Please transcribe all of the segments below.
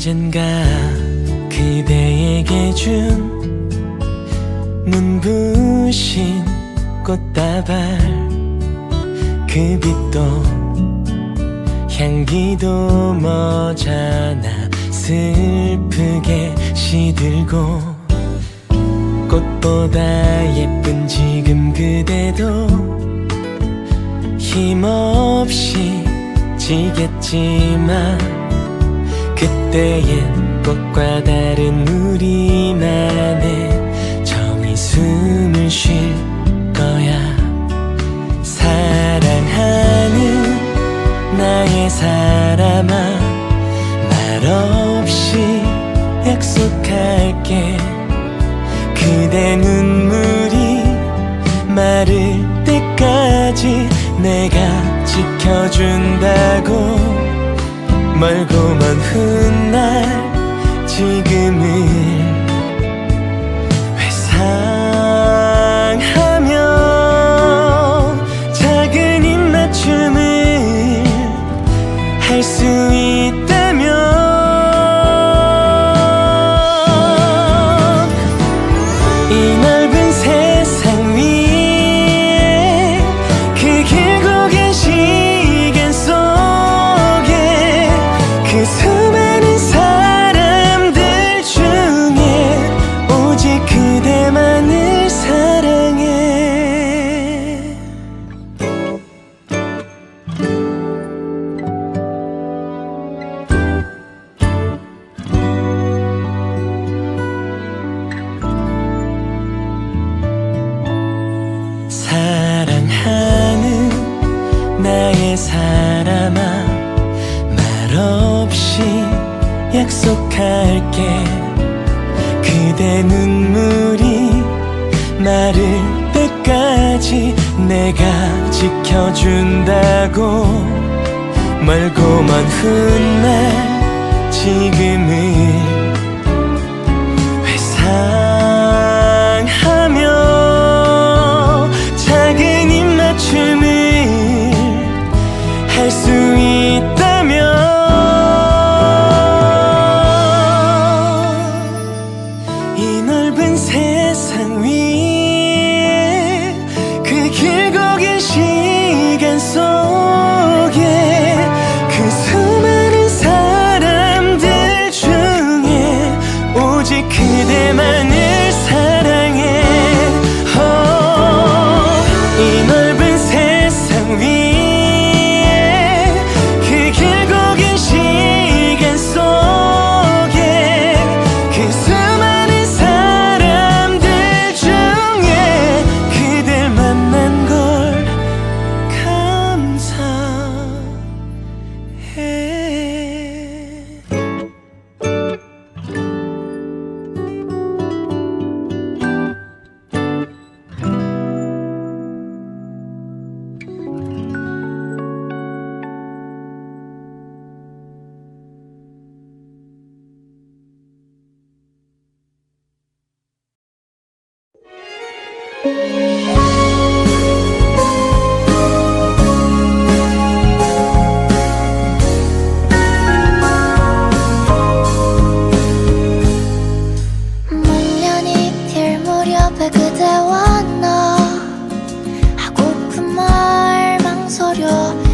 언젠가 그대에게 준 눈부신 꽃다발 그 빛도 향기도 머잖아 슬프게 시들고 꽃보다 예쁜 지금 그대도 힘없이 지겠지만 그때의 꽃과 다른 우리만의 정이 숨을 쉴 거야. 사랑하는 나의 사람아 말없이 약속할게. 그대 눈물이 마를 때까지 내가 지켜준다고 먼 훗날 지금 내가 지켜준다고 먼 훗날 지금을 회상 시 무렵에 그대와 나? 하고픈 말 망설여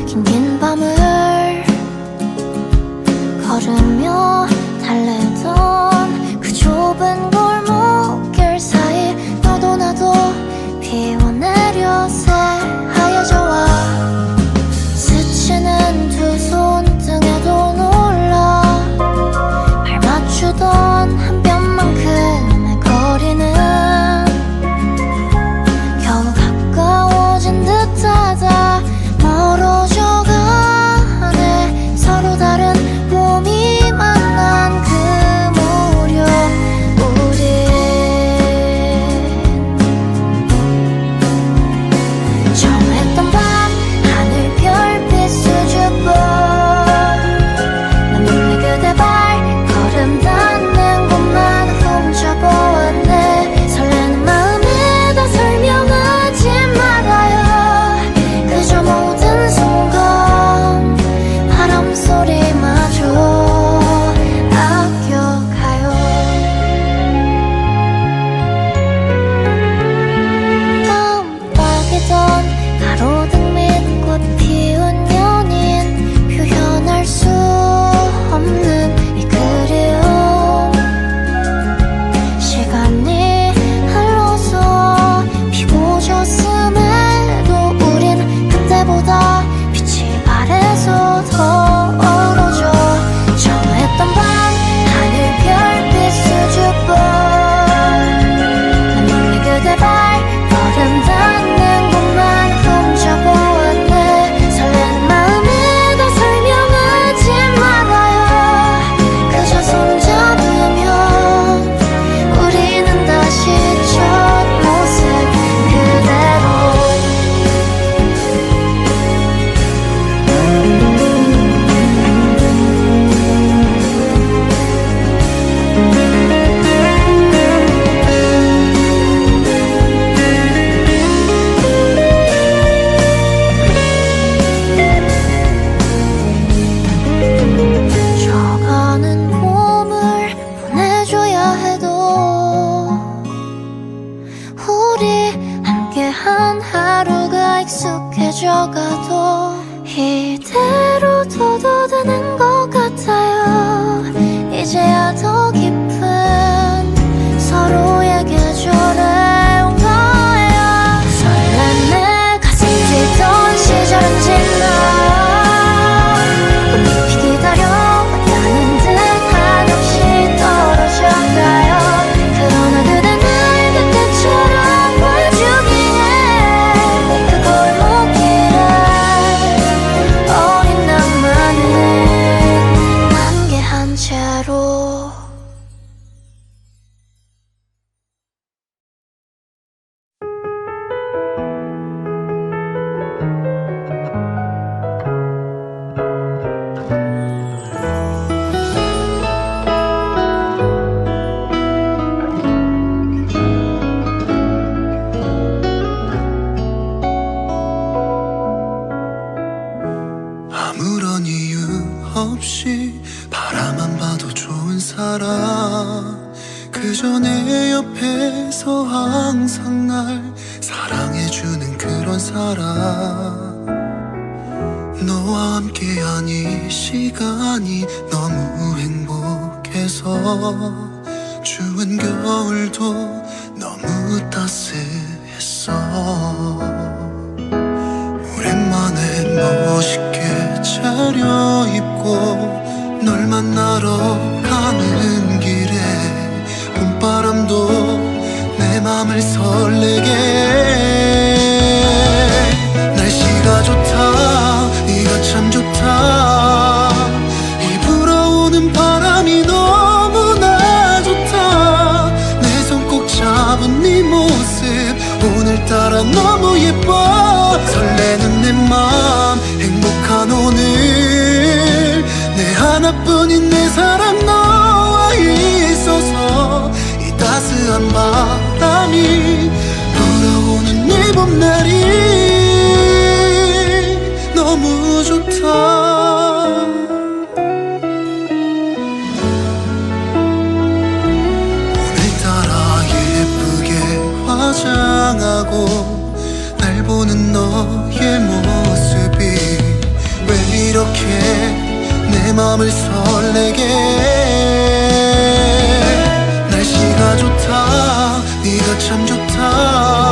他。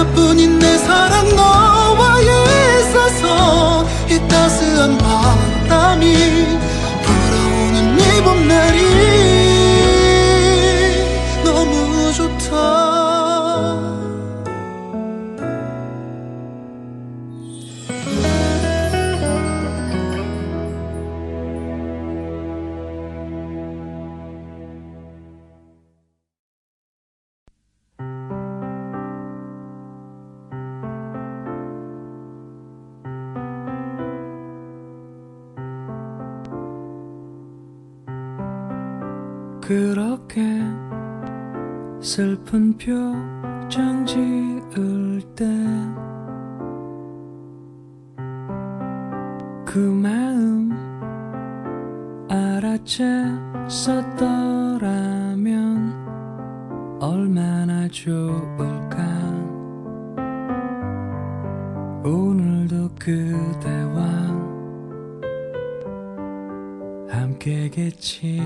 하나뿐인 내 사랑 너와의 있어서 이 따스한 바람이 불어오는 이 봄날이 그렇게 슬픈 표정 지을 때 그 마음 알아챘었더라면 얼마나 좋을까? 오늘도 그대와 함께겠지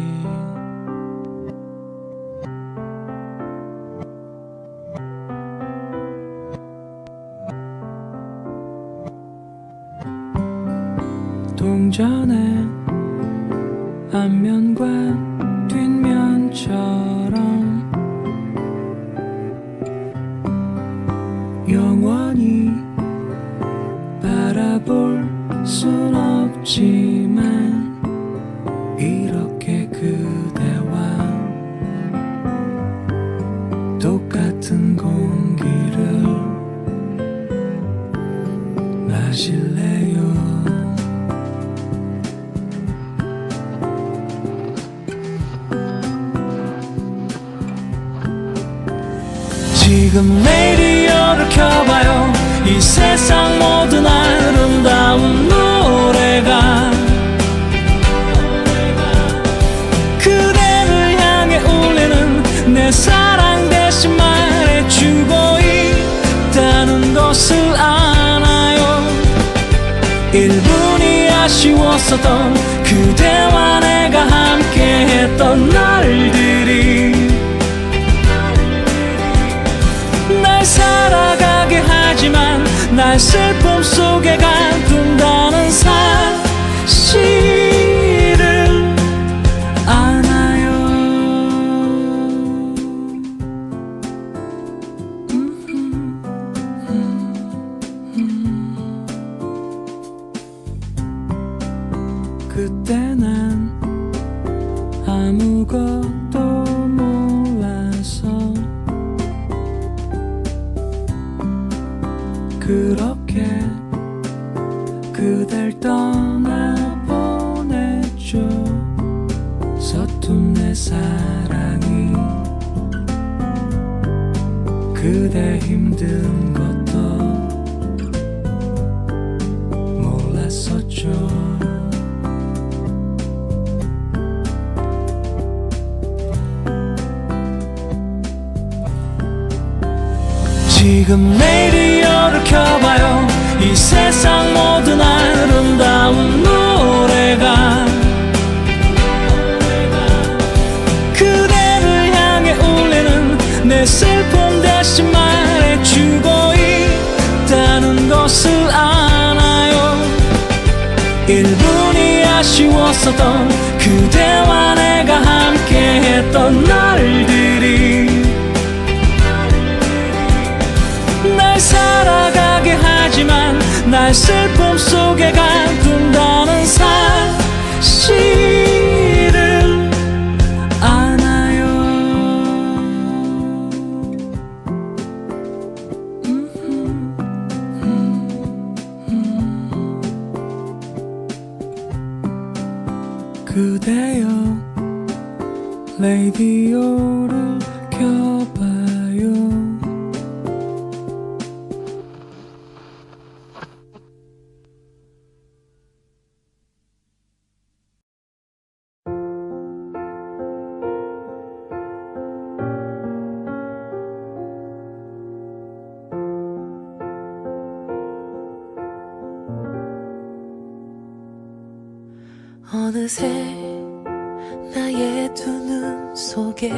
동전에 앞면과 뒷면처럼 영원히 바라볼 순 없지만 이렇게 그대와 똑같은 공기를 마실래요? 지금 레디오를 켜봐요. 이 세상 모든 아름다운 노래가 그대를 향해 울리는 내 사랑 대신 말해주고 있다는 것을 아나요. 1분이 아쉬웠었던 그대 날 슬픔 지금 레디오를 켜봐요. 이 세상 모든 아름다운 노래가. 그대를 향해 울리는 내 슬픔 대신 말해주고 있다는 것을 아나요. 1분이 아쉬웠었던 슬픔 속에 가 어느새 나의 두 눈 속에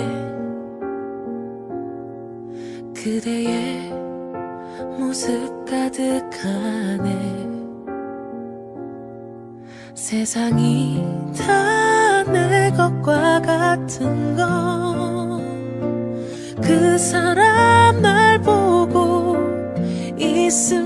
그대의 모습 가득하네. 세상이 다 내 것과 같은 건그 사람 날 보고 있으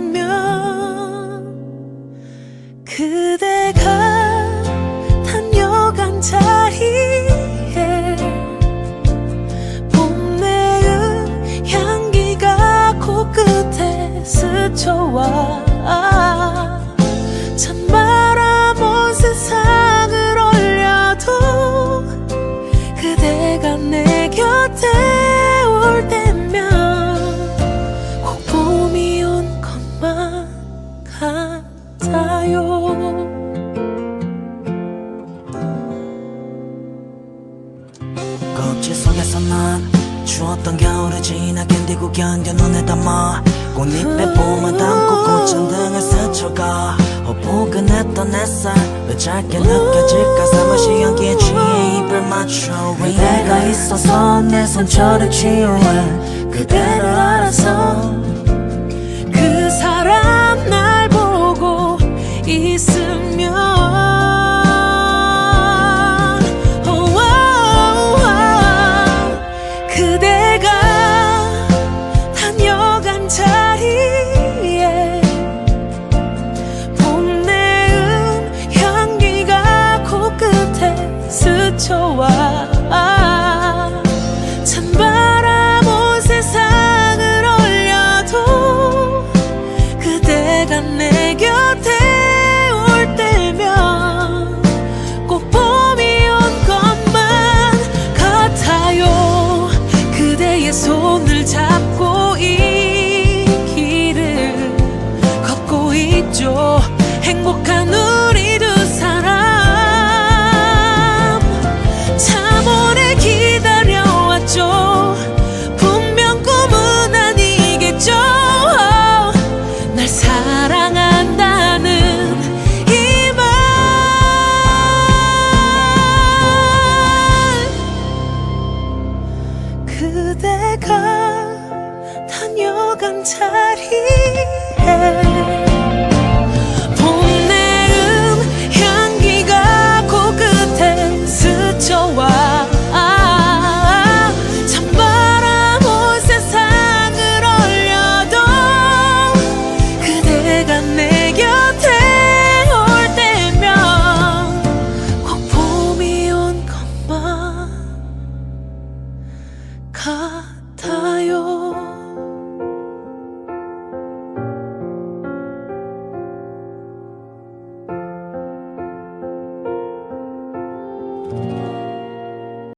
난 추웠던 겨울을 지나 견디고 견뎌 눈에 담아 꽃잎에 봄을 담고 꽃은 등을 스쳐가 허포근했던 햇살 왜 짧게 느껴질까? 사무실 연기에 취해 입을 맞춰 내가 있어서 내 상처를 치유해 그대를 알아서 그 사람 날 보고 있어